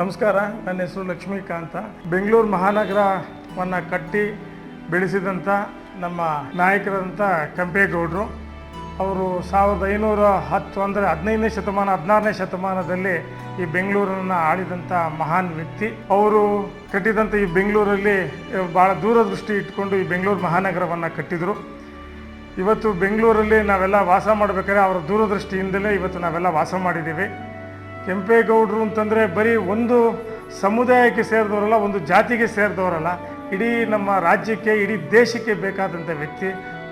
ನಮಸ್ಕಾರ, ನನ್ನ ಹೆಸರು ಲಕ್ಷ್ಮೀಕಾಂತ. ಬೆಂಗಳೂರು ಮಹಾನಗರವನ್ನು ಕಟ್ಟಿ ಬೆಳೆಸಿದಂಥ ನಮ್ಮ ನಾಯಕರಾದಂಥ ಕೆಂಪೇಗೌಡರು. ಅವರು ಸಾವಿರದ ಐನೂರ ಹತ್ತು ಅಂದರೆ ಹದಿನೈದನೇ ಶತಮಾನ, ಹದಿನಾರನೇ ಶತಮಾನದಲ್ಲಿ ಈ ಬೆಂಗಳೂರನ್ನು ಆಳಿದಂಥ ಮಹಾನ್ ವ್ಯಕ್ತಿ. ಅವರು ಕಟ್ಟಿದಂಥ ಈ ಬೆಂಗಳೂರಲ್ಲಿ ಭಾಳ ದೂರದೃಷ್ಟಿ ಇಟ್ಕೊಂಡು ಈ ಬೆಂಗಳೂರು ಮಹಾನಗರವನ್ನು ಕಟ್ಟಿದರು. ಇವತ್ತು ಬೆಂಗಳೂರಲ್ಲಿ ನಾವೆಲ್ಲ ವಾಸ ಮಾಡಬೇಕಾದ್ರೆ ಅವರ ದೂರದೃಷ್ಟಿಯಿಂದಲೇ ಇವತ್ತು ನಾವೆಲ್ಲ ವಾಸ ಮಾಡಿದ್ದೀವಿ. ಕೆಂಪೇಗೌಡರು ಅಂತಂದರೆ ಬರೀ ಒಂದು ಸಮುದಾಯಕ್ಕೆ ಸೇರಿದವರಲ್ಲ, ಒಂದು ಜಾತಿಗೆ ಸೇರಿದವರಲ್ಲ. ಇಡೀ ನಮ್ಮ ರಾಜ್ಯಕ್ಕೆ, ಇಡೀ ದೇಶಕ್ಕೆ ಬೇಕಾದಂಥ ವ್ಯಕ್ತಿ.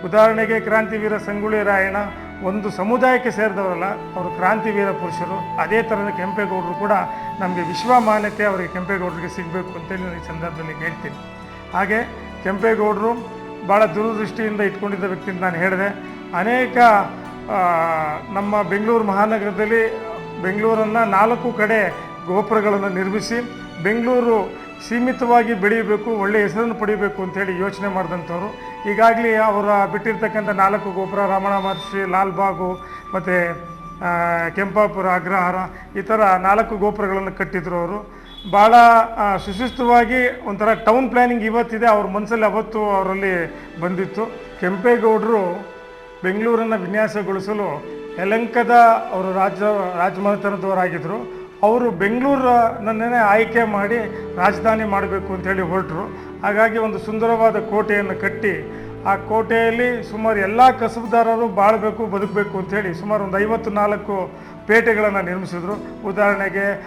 ಉದಾಹರಣೆಗೆ ಕ್ರಾಂತಿವೀರ ಸಂಗೊಳ್ಳಿ ರಾಯಣ್ಣ, ಒಂದು ಸಮುದಾಯಕ್ಕೆ ಸೇರಿದವರಲ್ಲ, ಅವರು ಕ್ರಾಂತಿವೀರ ಪುರುಷರು. ಅದೇ ಥರದ ಕೆಂಪೇಗೌಡರು ಕೂಡ ನಮಗೆ ವಿಶ್ವಮಾನ್ಯತೆ ಅವರಿಗೆ ಕೆಂಪೇಗೌಡರಿಗೆ ಸಿಗಬೇಕು ಅಂತೇಳಿ ನಾನು ಈ ಸಂದರ್ಭದಲ್ಲಿ ಹೇಳ್ತೀನಿ. ಹಾಗೆ ಕೆಂಪೇಗೌಡರು ಭಾಳ ದೂರದೃಷ್ಟಿಯಿಂದ ಇಟ್ಕೊಂಡಿದ್ದ ವ್ಯಕ್ತಿ ಅಂತ ನಾನು ಹೇಳಿದೆ. ಅನೇಕ ನಮ್ಮ ಬೆಂಗಳೂರು ಮಹಾನಗರದಲ್ಲಿ ಬೆಂಗಳೂರನ್ನು ನಾಲ್ಕು ಕಡೆ ಗೋಪುರಗಳನ್ನು ನಿರ್ಮಿಸಿ ಬೆಂಗಳೂರು ಸೀಮಿತವಾಗಿ ಬೆಳೆಯಬೇಕು, ಒಳ್ಳೆಯ ಹೆಸರನ್ನು ಪಡಿಬೇಕು ಅಂತೇಳಿ ಯೋಚನೆ ಮಾಡಿದಂಥವ್ರು. ಈಗಾಗಲೇ ಅವರ ಬಿಟ್ಟಿರ್ತಕ್ಕಂಥ ನಾಲ್ಕು ಗೋಪುರ ರಮಣ ಮಹರ್ಷಿ ಲಾಲ್ಬಾಗು ಮತ್ತು ಕೆಂಪಾಪುರ ಅಗ್ರಹಾರ, ಈ ಥರ ನಾಲ್ಕು ಗೋಪುರಗಳನ್ನು ಕಟ್ಟಿದ್ರು ಅವರು. ಭಾಳ ಸುಶಿಸ್ತವಾಗಿ ಒಂಥರ ಟೌನ್ ಪ್ಲ್ಯಾನಿಂಗ್ ಇವತ್ತಿದೆ, ಅವ್ರ ಮನಸ್ಸಲ್ಲಿ ಅವತ್ತು ಅವರಲ್ಲಿ ಬಂದಿತ್ತು. ಕೆಂಪೇಗೌಡರು ಬೆಂಗಳೂರನ್ನು ವಿನ್ಯಾಸಗೊಳಿಸಲು ಯಲಂಕದ ಅವರು ರಾಜ್ಯ ರಾಜಮನೆತನದವರಾಗಿದ್ದರು ಅವರು ಬೆಂಗಳೂರನ್ನೇ ಆಯ್ಕೆ ಮಾಡಿ ರಾಜಧಾನಿ ಮಾಡಬೇಕು ಅಂತೇಳಿ ಹೊರಟರು. ಹಾಗಾಗಿ ಒಂದು ಸುಂದರವಾದ ಕೋಟೆಯನ್ನು ಕಟ್ಟಿ, ಆ ಕೋಟೆಯಲ್ಲಿ ಸುಮಾರು ಎಲ್ಲ ಕಸಬುದಾರರು ಬಾಳಬೇಕು, ಬದುಕಬೇಕು ಅಂಥೇಳಿ ಸುಮಾರು ಒಂದು ಐವತ್ತು ನಾಲ್ಕು ಪೇಟೆಗಳನ್ನು ನಿರ್ಮಿಸಿದರು. ಉದಾಹರಣೆಗೆ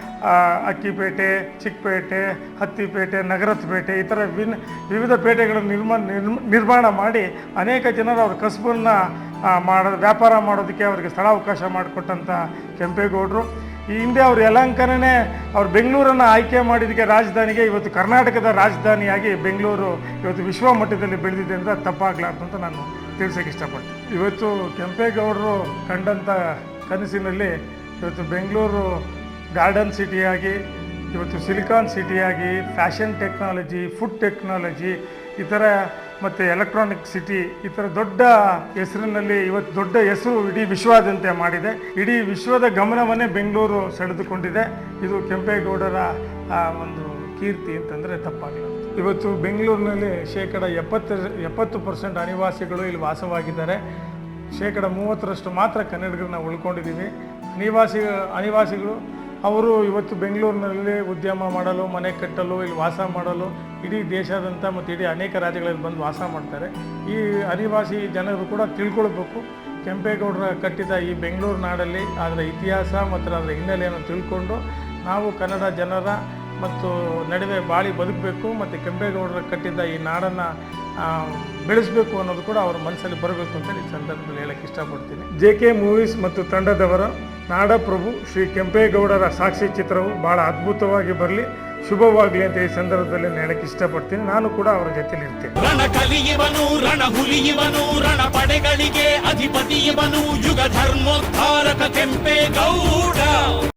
ಅಕ್ಕಿಪೇಟೆ ಚಿಕ್ಕಪೇಟೆ ಹತ್ತಿಪೇಟೆ ನಗರತ್ಪೇಟೆ ಪೇಟೆ ಈ ಥರ ವಿನ್, ವಿವಿಧ ಪೇಟೆಗಳನ್ನು ನಿರ್ಮ- ನಿರ್ಮಾಣ ಮಾಡಿ ಅನೇಕ ಜನರು ಅವ್ರ ಕಸಬನ್ನು ಮಾಡೋ, ವ್ಯಾಪಾರ ಮಾಡೋದಕ್ಕೆ ಅವರಿಗೆ ಸ್ಥಳಾವಕಾಶ ಮಾಡಿಕೊಟ್ಟಂಥ ಕೆಂಪೇಗೌಡರು. ಈ ಹಿಂದೆ ಅವರು ಯಲಹಂಕನೇ ಅವ್ರು ಬೆಂಗಳೂರನ್ನು ಆಯ್ಕೆ ಮಾಡಿದಕ್ಕೆ ರಾಜಧಾನಿಗೆ ಇವತ್ತು ಕರ್ನಾಟಕದ ರಾಜಧಾನಿಯಾಗಿ ಬೆಂಗಳೂರು ಇವತ್ತು ವಿಶ್ವ ಮಟ್ಟದಲ್ಲಿ ಬೆಳೆದಿದೆ ಅಂತ ತಪ್ಪಾಗಲಾರ್ದು ಅಂತ ನಾನು ತಿಳಿಸೋಕೆ ಇಷ್ಟಪಡ್ತೀನಿ. ಇವತ್ತು ಕೆಂಪೇಗೌಡರು ಕಂಡಂಥ ಕನಸಿನಲ್ಲಿ ಇವತ್ತು ಬೆಂಗಳೂರು ಗಾರ್ಡನ್ ಸಿಟಿಯಾಗಿ, ಇವತ್ತು ಸಿಲಿಕಾನ್ ಸಿಟಿಯಾಗಿ, ಫ್ಯಾಷನ್ ಟೆಕ್ನಾಲಜಿ, ಫುಡ್ ಟೆಕ್ನಾಲಜಿ, ಈ ಥರ ಮತ್ತು ಎಲೆಕ್ಟ್ರಾನಿಕ್ ಸಿಟಿ ಈ ಥರ ದೊಡ್ಡ ಹೆಸರಿನಲ್ಲಿ ಇವತ್ತು ದೊಡ್ಡ ಹೆಸರು ಇಡೀ ವಿಶ್ವಾದ್ಯಂತ ಮಾಡಿದೆ. ಇಡೀ ವಿಶ್ವದ ಗಮನವನ್ನೇ ಬೆಂಗಳೂರು ಸೆಳೆದುಕೊಂಡಿದೆ. ಇದು ಕೆಂಪೇಗೌಡರ ಒಂದು ಕೀರ್ತಿ ಅಂತಂದರೆ ತಪ್ಪಾಗಲ್ಲ ಇವತ್ತು ಬೆಂಗಳೂರಿನಲ್ಲಿ ಶೇಕಡ ಎಪ್ಪತ್ತು ಎಪ್ಪತ್ತು ಪರ್ಸೆಂಟ್ ಅನಿವಾಸಿಗಳು ಇಲ್ಲಿ ವಾಸವಾಗಿದ್ದಾರೆ. ಶೇಕಡ ಮೂವತ್ತರಷ್ಟು ಮಾತ್ರ ಕನ್ನಡಿಗರನ್ನ ಉಳ್ಕೊಂಡಿದ್ದೀವಿ. ಅನಿವಾಸಿ, ಅನಿವಾಸಿಗಳು, ಅವರು ಇವತ್ತು ಬೆಂಗಳೂರಿನಲ್ಲಿ ಉದ್ಯಮ ಮಾಡಲು, ಮನೆ ಕಟ್ಟಲು, ಇಲ್ಲಿ ವಾಸ ಮಾಡಲು ಇಡೀ ದೇಶಾದ್ಯಂತ ಮತ್ತು ಇಡೀ ಅನೇಕ ರಾಜ್ಯಗಳಲ್ಲಿ ಬಂದು ವಾಸ ಮಾಡ್ತಾರೆ. ಈ ಅನಿವಾಸಿ ಜನರು ಕೂಡ ತಿಳ್ಕೊಳ್ಬೇಕು. ಕೆಂಪೇಗೌಡರ ಕಟ್ಟಿದ ಈ ಬೆಂಗಳೂರು ನಾಡಲ್ಲಿ ಅದರ ಇತಿಹಾಸ ಮತ್ತು ಅದರ ಹಿನ್ನೆಲೆಯನ್ನು ತಿಳ್ಕೊಂಡು ನಾವು ಕನ್ನಡ ಜನರ ಮತ್ತು ನಡುವೆ ಬಾಳಿ ಬದುಕಬೇಕು ಮತ್ತು ಕೆಂಪೇಗೌಡರ ಕಟ್ಟಿದ್ದ ಈ ನಾಡನ್ನು ಬೆಳೆಸಬೇಕು ಅನ್ನೋದು ಕೂಡ ಅವ್ರ ಮನಸ್ಸಲ್ಲಿ ಬರಬೇಕು ಅಂತ ಈ ಸಂದರ್ಭದಲ್ಲಿ ಹೇಳಕ್ಕೆ ಇಷ್ಟಪಡ್ತೀನಿ. ಜೆ ಕೆ ಮೂವೀಸ್ ಮತ್ತು ತಂಡದವರ ನಾಡಪ್ರಭು ಶ್ರೀ ಕೆಂಪೇಗೌಡರ ಸಾಕ್ಷಿ ಚಿತ್ರವು ಭಾಳ ಅದ್ಭುತವಾಗಿ ಬರಲಿ. ಶುಭವಾಗಲಿ ಅಂತ ಈ ಸಂದರ್ಭದಲ್ಲಿ ಹೇಳಕ್ಕೆ ಇಷ್ಟಪಡ್ತೀನಿ. ನಾನು ಕೂಡ ಅವರ ಜೊತೆಲಿ ಇರ್ತೇನೆ. ರಣ ಕಲಿಯುವನು, ರಣ ಹುಲಿಯುವನು, ರಣ ಪಡೆಗಳಿಗೆ ಅಧಿಪತಿಯವನು ಯುಗ ಧರ್ಮೋದ್ಧಾರಕ ಕೆಂಪೇಗೌಡ.